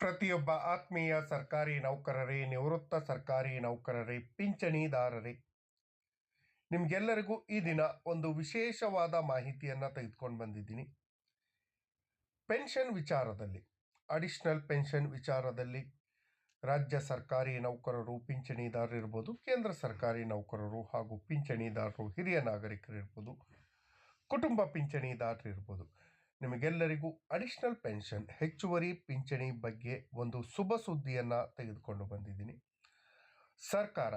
ಪ್ರತಿಯೊಬ್ಬ ಆತ್ಮೀಯ ಸರ್ಕಾರಿ ನೌಕರರೇ, ನಿವೃತ್ತ ಸರ್ಕಾರಿ ನೌಕರರೇ, ಪಿಂಚಣಿದಾರರೇ. ನಿಮ್ಗೆಲ್ಲರಿಗೂ ಈ ದಿನ ಒಂದು ವಿಶೇಷವಾದ ಮಾಹಿತಿಯನ್ನು ತೆಗೆದುಕೊಂಡು ಬಂದಿದ್ದೀನಿ. ಪೆನ್ಷನ್ ವಿಚಾರದಲ್ಲಿ, ಅಡಿಷನಲ್ ಪೆನ್ಷನ್ ವಿಚಾರದಲ್ಲಿ ರಾಜ್ಯ ಸರ್ಕಾರಿ ನೌಕರರು ಪಿಂಚಣಿದಾರರು ಇರ್ಬೋದು, ಕೇಂದ್ರ ಸರ್ಕಾರಿ ನೌಕರರು ಹಾಗೂ ಪಿಂಚಣಿದಾರರು ಹಿರಿಯ ನಾಗರಿಕರು ಇರ್ಬೋದು, ಕುಟುಂಬ ಪಿಂಚಣಿದಾರರು ಇರ್ಬೋದು. ನಿಮಗೆಲ್ಲರಿಗೂ ಅಡಿಷನಲ್ ಪೆನ್ಷನ್, ಹೆಚ್ಚುವರಿ ಪಿಂಚಣಿ ಬಗ್ಗೆ ಒಂದು ಶುಭ ಸುದ್ದಿಯನ್ನು ತೆಗೆದುಕೊಂಡು ಬಂದಿದ್ದೀನಿ. ಸರ್ಕಾರ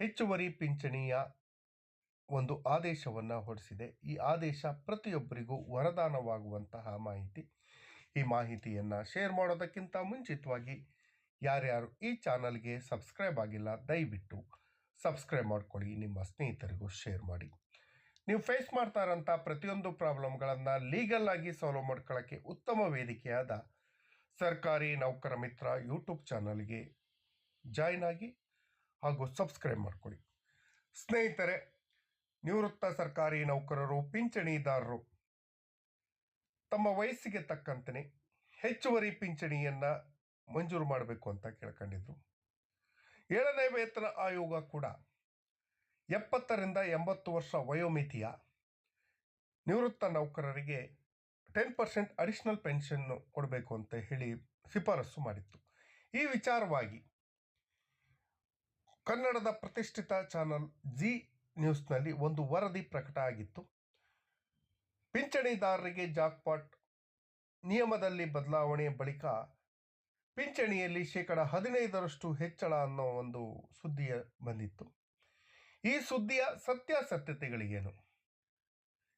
ಹೆಚ್ಚುವರಿ ಪಿಂಚಣಿಯ ಒಂದು ಆದೇಶವನ್ನು ಹೊರಡಿಸಿದೆ. ಈ ಆದೇಶ ಪ್ರತಿಯೊಬ್ಬರಿಗೂ ವರದಾನವಾಗುವಂತಹ ಮಾಹಿತಿ. ಈ ಮಾಹಿತಿಯನ್ನು ಶೇರ್ ಮಾಡೋದಕ್ಕಿಂತ ಮುಂಚಿತವಾಗಿ ಯಾರ್ಯಾರು ಈ ಚಾನಲ್ಗೆ ಸಬ್ಸ್ಕ್ರೈಬ್ ಆಗಿಲ್ಲ, ದಯವಿಟ್ಟು ಸಬ್ಸ್ಕ್ರೈಬ್ ಮಾಡ್ಕೊಳ್ಳಿ. ನಿಮ್ಮ ಸ್ನೇಹಿತರಿಗೂ ಶೇರ್ ಮಾಡಿ. ನೀವು ಫೇಸ್ ಮಾಡ್ತಾ ಇರೋಂಥ ಪ್ರತಿಯೊಂದು ಪ್ರಾಬ್ಲಮ್ಗಳನ್ನು ಲೀಗಲ್ ಆಗಿ ಸಾಲ್ವ್ ಮಾಡ್ಕೊಳ್ಳೋಕ್ಕೆ ಉತ್ತಮ ವೇದಿಕೆಯಾದ ಸರ್ಕಾರಿ ನೌಕರ ಮಿತ್ರ ಯೂಟ್ಯೂಬ್ ಚಾನಲ್ಗೆ ಜಾಯ್ನ್ ಆಗಿ ಹಾಗೂ ಸಬ್ಸ್ಕ್ರೈಬ್ ಮಾಡ್ಕೊಳ್ಳಿ. ಸ್ನೇಹಿತರೆ, ನಿವೃತ್ತ ಸರ್ಕಾರಿ ನೌಕರರು, ಪಿಂಚಣಿದಾರರು, ತಮ್ಮ ವಯಸ್ಸಿಗೆ ತಕ್ಕಂತೆ ಹೆಚ್ಚುವರಿ ಪಿಂಚಣಿಯನ್ನು ಮಂಜೂರು ಮಾಡಬೇಕು ಅಂತ ಕೇಳ್ಕೊಂಡಿದ್ರು. ಏಳನೇ ವೇತನ ಆಯೋಗ ಕೂಡ ಎಪ್ಪತ್ತರಿಂದ ಎಂಬತ್ತು ವರ್ಷ ವಯೋಮಿತಿಯ ನಿವೃತ್ತ ನೌಕರರಿಗೆ ಟೆನ್ ಪರ್ಸೆಂಟ್ ಅಡಿಷನಲ್ ಪೆನ್ಷನ್ನು ಕೊಡಬೇಕು ಅಂತ ಹೇಳಿ ಶಿಫಾರಸು ಮಾಡಿತ್ತು. ಈ ವಿಚಾರವಾಗಿ ಕನ್ನಡದ ಪ್ರತಿಷ್ಠಿತ ಚಾನಲ್ ಜಿ ನ್ಯೂಸ್ನಲ್ಲಿ ಒಂದು ವರದಿ ಪ್ರಕಟ ಆಗಿತ್ತು. ಪಿಂಚಣಿದಾರರಿಗೆ ಜಾಕ್ಪಾಟ್ ನಿಯಮದಲ್ಲಿ ಬದಲಾವಣೆ ಬಳಿಕ ಪಿಂಚಣಿಯಲ್ಲಿ ಶೇಕಡ ಹದಿನೈದರಷ್ಟು ಹೆಚ್ಚಳ ಅನ್ನೋ ಒಂದು ಸುದ್ದಿಯ ಬಂದಿತ್ತು. ಈ ಸುದ್ದಿಯ ಸತ್ಯಾಸತ್ಯತೆಗಳಿಗೇನು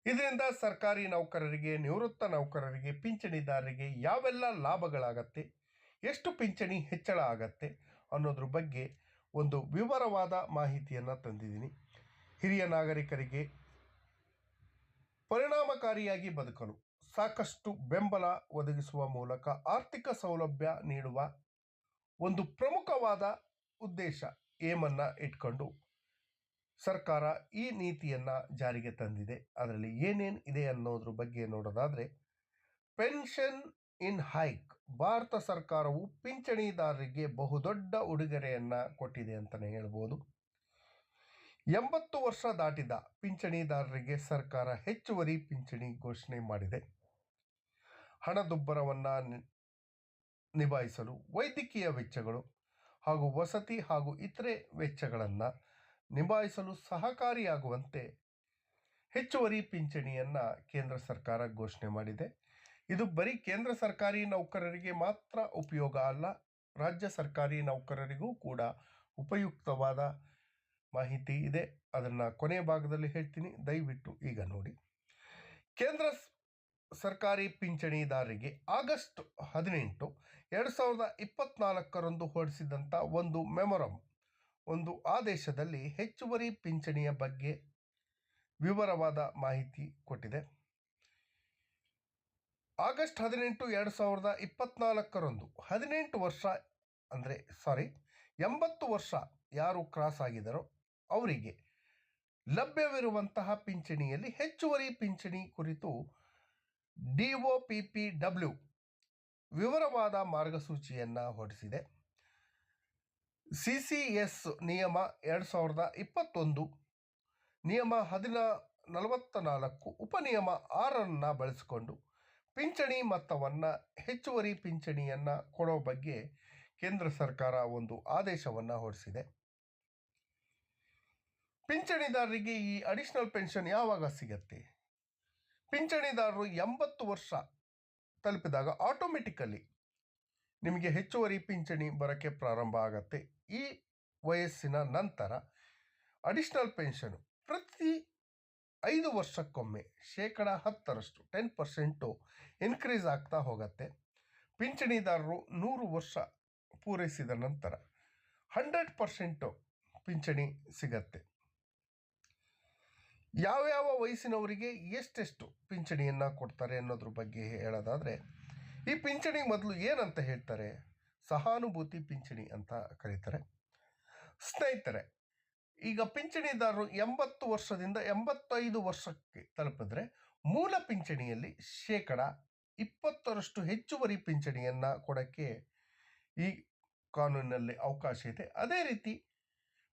ಇದರಿಂದ ಸರ್ಕಾರಿ ನೌಕರರಿಗೆ, ನಿವೃತ್ತ ನೌಕರರಿಗೆ, ಪಿಂಚಣಿದಾರರಿಗೆ ಯಾವೆಲ್ಲ ಲಾಭಗಳಾಗತ್ತೆ? ಎಷ್ಟು ಪಿಂಚಣಿ ಹೆಚ್ಚಳ ಆಗತ್ತೆ? ಅನ್ನೋದ್ರ ಬಗ್ಗೆ ಒಂದು ವಿವರವಾದ ಮಾಹಿತಿಯನ್ನು ತಂದಿದ್ದೀನಿ. ಹಿರಿಯ ನಾಗರಿಕರಿಗೆ ಪರಿಣಾಮಕಾರಿಯಾಗಿ ಬದುಕಲು ಸಾಕಷ್ಟು ಬೆಂಬಲ ಒದಗಿಸುವ ಮೂಲಕ ಆರ್ಥಿಕ ಸೌಲಭ್ಯ ನೀಡುವ ಒಂದು ಪ್ರಮುಖವಾದ ಉದ್ದೇಶ ಏಮನ್ನ ಇಟ್ಕೊಂಡು ಸರ್ಕಾರ ಈ ನೀತಿಯನ್ನ ಜಾರಿಗೆ ತಂದಿದೆ. ಅದರಲ್ಲಿ ಏನೇನು ಇದೆ ಅನ್ನೋದ್ರ ಬಗ್ಗೆ ನೋಡೋದಾದ್ರೆ, ಪೆನ್ಷನ್ ಇನ್ ಹೈಕ್ ಭಾರತ ಸರ್ಕಾರವು ಪಿಂಚಣಿದಾರರಿಗೆ ಬಹುದೊಡ್ಡ ಉಡುಗೊರೆಯನ್ನು ಕೊಟ್ಟಿದೆ ಅಂತಲೇ ಹೇಳ್ಬೋದು. ಎಂಬತ್ತು ವರ್ಷ ದಾಟಿದ ಪಿಂಚಣಿದಾರರಿಗೆ ಸರ್ಕಾರ ಹೆಚ್ಚುವರಿ ಪಿಂಚಣಿ ಘೋಷಣೆ ಮಾಡಿದೆ. ಹಣದುಬ್ಬರವನ್ನು ನಿಭಾಯಿಸಲು ವೈದ್ಯಕೀಯ ವೆಚ್ಚಗಳು ಹಾಗೂ ವಸತಿ ಹಾಗೂ ಇತರೆ ವೆಚ್ಚಗಳನ್ನು ನಿಭಾಯಿಸಲು ಸಹಕಾರಿಯಾಗುವಂತೆ ಹೆಚ್ಚುವರಿ ಪಿಂಚಣಿಯನ್ನು ಕೇಂದ್ರ ಸರ್ಕಾರ ಘೋಷಣೆ ಮಾಡಿದೆ. ಇದು ಬರೀ ಕೇಂದ್ರ ಸರ್ಕಾರಿ ನೌಕರರಿಗೆ ಮಾತ್ರ ಉಪಯೋಗ ಅಲ್ಲ, ರಾಜ್ಯ ಸರ್ಕಾರಿ ನೌಕರರಿಗೂ ಕೂಡ ಉಪಯುಕ್ತವಾದ ಮಾಹಿತಿ ಇದೆ. ಅದನ್ನು ಕೊನೆಯ ಭಾಗದಲ್ಲಿ ಹೇಳ್ತೀನಿ. ದಯವಿಟ್ಟು ಈಗ ನೋಡಿ. ಕೇಂದ್ರ ಸರ್ಕಾರಿ ಪಿಂಚಣಿದಾರರಿಗೆ ಆಗಸ್ಟ್ ಹದಿನೆಂಟು, ಎರಡು ಸಾವಿರದ ಇಪ್ಪತ್ನಾಲ್ಕರಂದು ಹೊರಡಿಸಿದಂಥ ಒಂದು ಮೆಮೊರಂ ಒಂದು ಆದೇಶದಲ್ಲಿ ಹೆಚ್ಚುವರಿ ಪಿಂಚಣಿಯ ಬಗ್ಗೆ ವಿವರವಾದ ಮಾಹಿತಿ ಕೊಟ್ಟಿದೆ. ಆಗಸ್ಟ್ ಹದಿನೆಂಟು, ಎರಡು ಸಾವಿರದ ಇಪ್ಪತ್ನಾಲ್ಕರಂದು ಹದಿನೆಂಟು ವರ್ಷ ಅಂದರೆ ಸಾರಿ ಎಂಬತ್ತು ವರ್ಷ ಯಾರು ಕ್ರಾಸ್ ಆಗಿದರೋ ಅವರಿಗೆ ಲಭ್ಯವಿರುವಂತಹ ಪಿಂಚಣಿಯಲ್ಲಿ ಹೆಚ್ಚುವರಿ ಪಿಂಚಣಿ ಕುರಿತು D O P P W ವಿವರವಾದ ಮಾರ್ಗಸೂಚಿಯನ್ನು ಹೊರಡಿಸಿದೆ. ಸಿ ಸಿ ಎಸ್ ನಿಯಮ ಎರಡು ಸಾವಿರದ ಇಪ್ಪತ್ತೊಂದು, ನಿಯಮ ಹದಿನ ನಲವತ್ತ ನಾಲ್ಕು ಉಪನಿಯಮ ಆರನ್ನು ಬಳಸಿಕೊಂಡು ಪಿಂಚಣಿ ಮೊತ್ತವನ್ನು ಹೆಚ್ಚುವರಿ ಪಿಂಚಣಿಯನ್ನು ಕೊಡೋ ಬಗ್ಗೆ ಕೇಂದ್ರ ಸರ್ಕಾರ ಒಂದು ಆದೇಶವನ್ನು ಹೊರಡಿಸಿದೆ. ಪಿಂಚಣಿದಾರರಿಗೆ ಈ ಅಡಿಷನಲ್ ಪೆನ್ಷನ್ ಯಾವಾಗ ಸಿಗತ್ತೆ? ಪಿಂಚಣಿದಾರರು ಎಂಬತ್ತು ವರ್ಷ ತಲುಪಿದಾಗ ಆಟೋಮೆಟಿಕಲಿ ನಿಮಗೆ ಹೆಚ್ಚುವರಿ ಪಿಂಚಣಿ ಬರೋಕ್ಕೆ ಪ್ರಾರಂಭ ಆಗತ್ತೆ. ಈ ವಯಸ್ಸಿನ ನಂತರ ಅಡಿಷ್ನಲ್ ಪೆನ್ಷನು ಪ್ರತಿ ಐದು ವರ್ಷಕ್ಕೊಮ್ಮೆ ಶೇಕಡ ಹತ್ತರಷ್ಟು ಟೆನ್ ಪರ್ಸೆಂಟು ಇನ್ಕ್ರೀಸ್ ಆಗ್ತಾ ಹೋಗತ್ತೆ. ಪಿಂಚಣಿದಾರರು ನೂರು ವರ್ಷ ಪೂರೈಸಿದ ನಂತರ ಹಂಡ್ರೆಡ್ ಪರ್ಸೆಂಟು ಪಿಂಚಣಿ ಸಿಗತ್ತೆ. ಯಾವ್ಯಾವ ವಯಸ್ಸಿನವರಿಗೆ ಎಷ್ಟೆಷ್ಟು ಪಿಂಚಣಿಯನ್ನು ಕೊಡ್ತಾರೆ ಅನ್ನೋದ್ರ ಬಗ್ಗೆ ಹೇಳೋದಾದರೆ ಈ ಪಿಂಚಣಿ ಮೊದಲು ಏನಂತ ಹೇಳ್ತಾರೆ? ಸಹಾನುಭೂತಿ ಪಿಂಚಣಿ ಅಂತ ಕರೀತಾರೆ. ಸ್ನೇಹಿತರೆ, ಈಗ ಪಿಂಚಣಿದಾರರು ಎಂಬತ್ತು ವರ್ಷದಿಂದ ಎಂಬತ್ತೈದು ವರ್ಷಕ್ಕೆ ತಲುಪಿದ್ರೆ ಮೂಲ ಪಿಂಚಣಿಯಲ್ಲಿ ಶೇಕಡ ಇಪ್ಪತ್ತರಷ್ಟು ಹೆಚ್ಚುವರಿ ಪಿಂಚಣಿಯನ್ನು ಕೊಡೋಕ್ಕೆ ಈ ಕಾನೂನಿನಲ್ಲಿ ಅವಕಾಶ ಇದೆ. ಅದೇ ರೀತಿ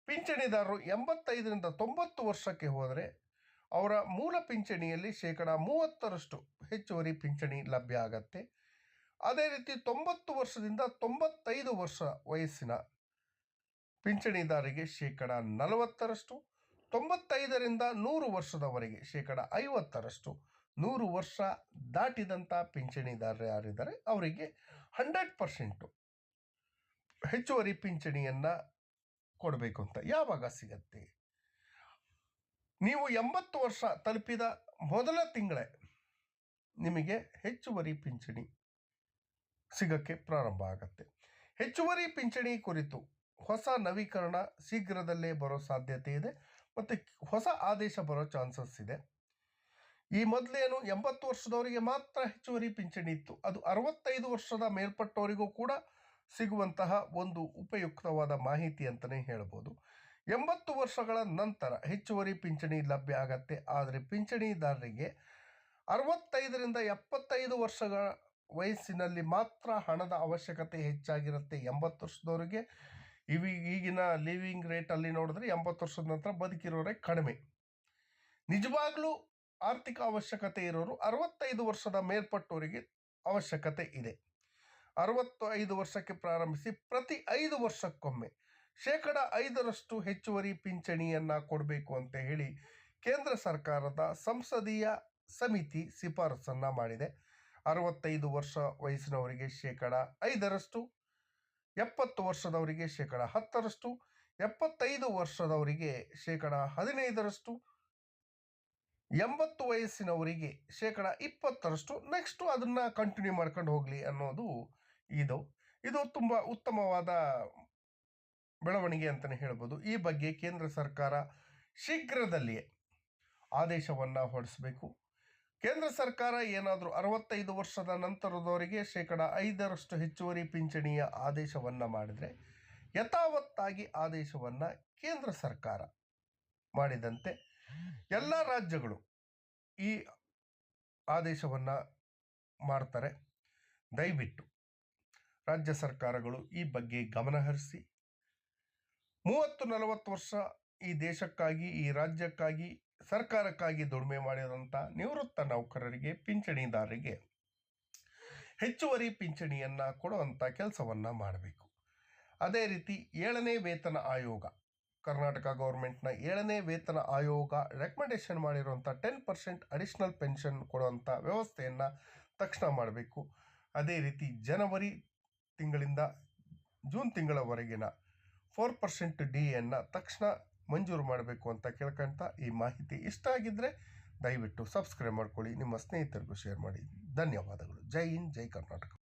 ಪಿಂಚಣಿದಾರರು ಎಂಬತ್ತೈದರಿಂದ ತೊಂಬತ್ತು ವರ್ಷಕ್ಕೆ ಹೋದರೆ ಅವರ ಮೂಲ ಪಿಂಚಣಿಯಲ್ಲಿ ಶೇಕಡ ಮೂವತ್ತರಷ್ಟು ಹೆಚ್ಚುವರಿ ಪಿಂಚಣಿ ಲಭ್ಯ ಆಗತ್ತೆ. ಅದೇ ರೀತಿ ತೊಂಬತ್ತು ವರ್ಷದಿಂದ ತೊಂಬತ್ತೈದು ವರ್ಷ ವಯಸ್ಸಿನ ಪಿಂಚಣಿದಾರರಿಗೆ ಶೇಕಡ ನಲವತ್ತರಷ್ಟು, ತೊಂಬತ್ತೈದರಿಂದ ನೂರು ವರ್ಷದವರೆಗೆ ಶೇಕಡ ಐವತ್ತರಷ್ಟು. ನೂರು ವರ್ಷ ದಾಟಿದಂಥ ಪಿಂಚಣಿದಾರರು ಯಾರಿದ್ದಾರೆ? ಅವರಿಗೆ ಹಂಡ್ರೆಡ್ ಪರ್ಸೆಂಟು ಹೆಚ್ಚುವರಿ ಪಿಂಚಣಿಯನ್ನು ಕೊಡಬೇಕು ಅಂತ ಯಾವಾಗ ಸಿಗತ್ತೆ? ನೀವು ಎಂಬತ್ತು ವರ್ಷ ತಲುಪಿದ ಮೊದಲ ತಿಂಗಳೇ ನಿಮಗೆ ಹೆಚ್ಚುವರಿ ಪಿಂಚಣಿ ಸಿಗಕ್ಕೆ ಪ್ರಾರಂಭ ಆಗತ್ತೆ. ಹೆಚ್ಚುವರಿ ಪಿಂಚಣಿ ಕುರಿತು ಹೊಸ ನವೀಕರಣ ಶೀಘ್ರದಲ್ಲೇ ಬರೋ ಸಾಧ್ಯತೆ ಇದೆ ಮತ್ತು ಹೊಸ ಆದೇಶ ಬರೋ ಚಾನ್ಸಸ್ ಇದೆ. ಈ ಮೊದಲೇನು ಎಂಬತ್ತು ವರ್ಷದವರಿಗೆ ಮಾತ್ರ ಹೆಚ್ಚುವರಿ ಪಿಂಚಣಿ ಇತ್ತು. ಅದು ಅರವತ್ತೈದು ವರ್ಷದ ಮೇಲ್ಪಟ್ಟವರಿಗೂ ಕೂಡ ಸಿಗುವಂತಹ ಒಂದು ಉಪಯುಕ್ತವಾದ ಮಾಹಿತಿ ಅಂತಲೇ ಹೇಳ್ಬೋದು. ಎಂಬತ್ತು ವರ್ಷಗಳ ನಂತರ ಹೆಚ್ಚುವರಿ ಪಿಂಚಣಿ ಲಭ್ಯ ಆಗತ್ತೆ. ಆದರೆ ಪಿಂಚಣಿದಾರರಿಗೆ ಅರವತ್ತೈದರಿಂದ ಎಪ್ಪತ್ತೈದು ವರ್ಷಗಳ ವಯಸ್ಸಿನಲ್ಲಿ ಮಾತ್ರ ಹಣದ ಅವಶ್ಯಕತೆ ಹೆಚ್ಚಾಗಿರುತ್ತೆ ಎಂಬತ್ತು ವರ್ಷದವರಿಗೆ. ಇವಿ, ಈಗಿನ ಲಿವಿಂಗ್ ರೇಟಲ್ಲಿ ನೋಡಿದ್ರೆ ಎಂಬತ್ತು ವರ್ಷದ ನಂತರ ಬದುಕಿರೋರೇ ಕಡಿಮೆ. ನಿಜವಾಗ್ಲೂ ಆರ್ಥಿಕ ಅವಶ್ಯಕತೆ ಇರೋರು ಅರವತ್ತೈದು ವರ್ಷದ ಮೇಲ್ಪಟ್ಟವರಿಗೆ ಅವಶ್ಯಕತೆ ಇದೆ. ಅರವತ್ತು ಐದು ವರ್ಷಕ್ಕೆ ಪ್ರಾರಂಭಿಸಿ ಪ್ರತಿ ಐದು ವರ್ಷಕ್ಕೊಮ್ಮೆ ಶೇಕಡ ಐದರಷ್ಟು ಹೆಚ್ಚುವರಿ ಪಿಂಚಣಿಯನ್ನು ಕೊಡಬೇಕು ಅಂತ ಹೇಳಿ ಕೇಂದ್ರ ಸರ್ಕಾರದ ಸಂಸದೀಯ ಸಮಿತಿ ಶಿಫಾರಸನ್ನು ಮಾಡಿದೆ. ಅರವತ್ತೈದು ವರ್ಷ ವಯಸ್ಸಿನವರಿಗೆ ಶೇಕಡ ಐದರಷ್ಟು, ಎಪ್ಪತ್ತು ವರ್ಷದವರಿಗೆ ಶೇಕಡ ಹತ್ತರಷ್ಟು, ಎಪ್ಪತ್ತೈದು ವರ್ಷದವರಿಗೆ ಶೇಕಡ ಹದಿನೈದರಷ್ಟು, ಎಂಬತ್ತು ವಯಸ್ಸಿನವರಿಗೆ ಶೇಕಡ ಇಪ್ಪತ್ತರಷ್ಟು. ನೆಕ್ಸ್ಟು ಅದನ್ನು ಕಂಟಿನ್ಯೂ ಮಾಡ್ಕೊಂಡು ಹೋಗಲಿ ಅನ್ನೋದು ಇದು. ಇದು ತುಂಬ ಉತ್ತಮವಾದ ಬೆಳವಣಿಗೆ ಅಂತಲೇ ಹೇಳ್ಬೋದು. ಈ ಬಗ್ಗೆ ಕೇಂದ್ರ ಸರ್ಕಾರ ಶೀಘ್ರದಲ್ಲಿಯೇ ಆದೇಶವನ್ನು ಹೊರಡಿಸಬೇಕು. ಕೇಂದ್ರ ಸರ್ಕಾರ ಏನಾದರೂ ಅರವತ್ತೈದು ವರ್ಷದ ನಂತರದವರಿಗೆ ಶೇಕಡ ಐದರಷ್ಟು ಹೆಚ್ಚುವರಿ ಪಿಂಚಣಿಯ ಆದೇಶವನ್ನು ಮಾಡಿದರೆ ಯಥಾವತ್ತಾಗಿ ಆದೇಶವನ್ನು ಕೇಂದ್ರ ಸರ್ಕಾರ ಮಾಡಿದಂತೆ ಎಲ್ಲ ರಾಜ್ಯಗಳು ಈ ಆದೇಶವನ್ನು ಮಾಡ್ತಾರೆ. ದಯವಿಟ್ಟು ರಾಜ್ಯ ಸರ್ಕಾರಗಳು ಈ ಬಗ್ಗೆ ಗಮನಹರಿಸಿ ಮೂವತ್ತು ನಲವತ್ತು ವರ್ಷ ಈ ದೇಶಕ್ಕಾಗಿ, ಈ ರಾಜ್ಯಕ್ಕಾಗಿ ಸರ್ಕಾರಕ್ಕಾಗಿ ದುಡಿಮೆ ಮಾಡಿದಂಥ ನಿವೃತ್ತ ನೌಕರರಿಗೆ ಪಿಂಚಣಿದಾರರಿಗೆ ಹೆಚ್ಚುವರಿ ಪಿಂಚಣಿಯನ್ನು ಕೊಡುವಂಥ ಕೆಲಸವನ್ನು ಮಾಡಬೇಕು. ಅದೇ ರೀತಿ ಏಳನೇ ವೇತನ ಆಯೋಗ, ಕರ್ನಾಟಕ ಗೌರ್ಮೆಂಟ್ನ ಏಳನೇ ವೇತನ ಆಯೋಗ ರೆಕಮೆಂಡೇಶನ್ ಮಾಡಿರುವಂಥ ಟೆನ್ ಪರ್ಸೆಂಟ್ ಅಡಿಷ್ನಲ್ ಪೆನ್ಷನ್ ಕೊಡುವಂಥ ವ್ಯವಸ್ಥೆಯನ್ನು ತಕ್ಷಣ ಮಾಡಬೇಕು. ಅದೇ ರೀತಿ ಜನವರಿ ತಿಂಗಳಿಂದ ಜೂನ್ ತಿಂಗಳವರೆಗಿನ ಫೋರ್ ಪರ್ಸೆಂಟ್ ಡಿ ಎನ್ನು ತಕ್ಷಣ ಮಂಜೂರು ಮಾಡಬೇಕು ಅಂತ ಕೇಳ್ಕೊಂತ ಈ ಮಾಹಿತಿ ಇಷ್ಟ ಆಗಿದ್ದರೆ ದಯವಿಟ್ಟು ಸಬ್ಸ್ಕ್ರೈಬ್ ಮಾಡ್ಕೊಳ್ಳಿ. ನಿಮ್ಮ ಸ್ನೇಹಿತರಿಗೂ ಶೇರ್ ಮಾಡಿ. ಧನ್ಯವಾದಗಳು. ಜೈ ಹಿಂದ್, ಜೈ ಕರ್ನಾಟಕ.